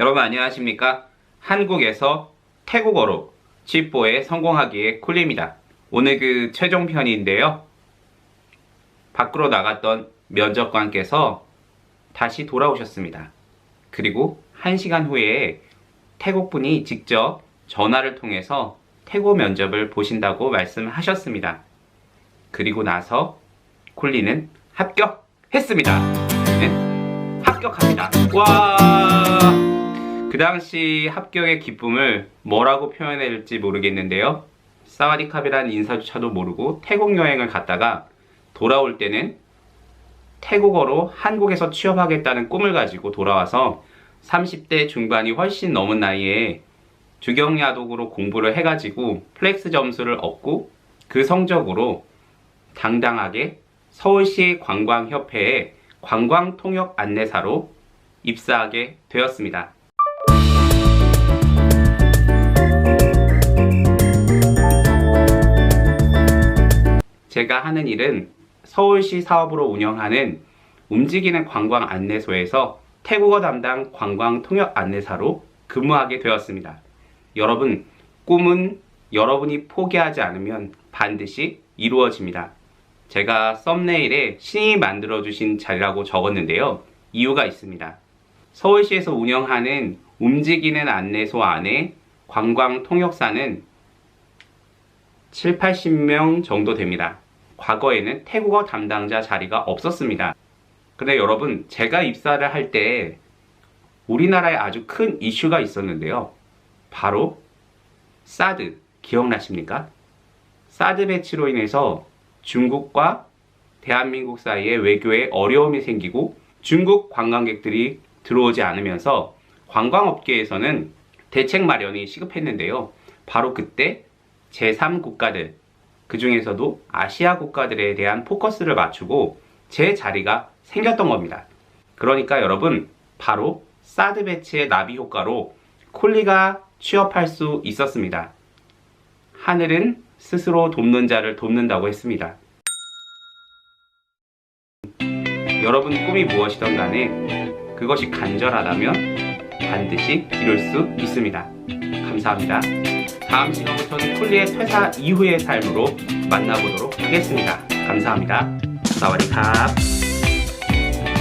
여러분 안녕하십니까? 한국에서 태국어로 쥐뽀에 성공하기의 쿨입니다. 오늘 그 최종편인데요. 밖으로 나갔던 면접관께서 다시 돌아오셨습니다. 그리고 1시간 후에 태국분이 직접 전화를 통해서 태국 면접을 보신다고 말씀하셨습니다. 그리고 나서 콜리는 합격했습니다. 네, 합격합니다. 와! 그 당시 합격의 기쁨을 뭐라고 표현해야 될지 모르겠는데요. 사와디캅이라는 인사조차도 모르고 태국 여행을 갔다가 돌아올 때는 태국어로 한국에서 취업하겠다는 꿈을 가지고 돌아와서 30대 중반이 훨씬 넘은 나이에 주경야독으로 공부를 해가지고 플렉스 점수를 얻고 그 성적으로 당당하게 서울시 관광협회에 관광통역 안내사로 입사하게 되었습니다. 제가 하는 일은 서울시 사업으로 운영하는 움직이는 관광 안내소에서 태국어 담당 관광 통역 안내사로 근무하게 되었습니다. 여러분, 꿈은 여러분이 포기하지 않으면 반드시 이루어집니다. 제가 썸네일에 신이 만들어주신 자리라고 적었는데요. 이유가 있습니다. 서울시에서 운영하는 움직이는 안내소 안에 관광 통역사는 7, 80명 정도 됩니다. 과거에는 태국어 담당자 자리가 없었습니다. 근데 여러분, 제가 입사를 할 때 우리나라에 아주 큰 이슈가 있었는데요. 바로 사드 기억나십니까? 사드 배치로 인해서 중국과 대한민국 사이에 외교에 어려움이 생기고 중국 관광객들이 들어오지 않으면서 관광업계에서는 대책 마련이 시급했는데요. 바로 그때 제3국가들, 그 중에서도 아시아 국가들에 대한 포커스를 맞추고 제 자리가 생겼던 겁니다. 그러니까 여러분, 바로 사드 배치의 나비 효과로 콜리가 취업할 수 있었습니다. 하늘은 스스로 돕는 자를 돕는다고 했습니다. 여러분 꿈이 무엇이든 간에 그것이 간절하다면 반드시 이룰 수 있습니다. 감사합니다. 다음 시간부터는 콜리의 퇴사 이후의 삶으로 만나보도록 하겠습니다. 감사합니다. 사와디캅.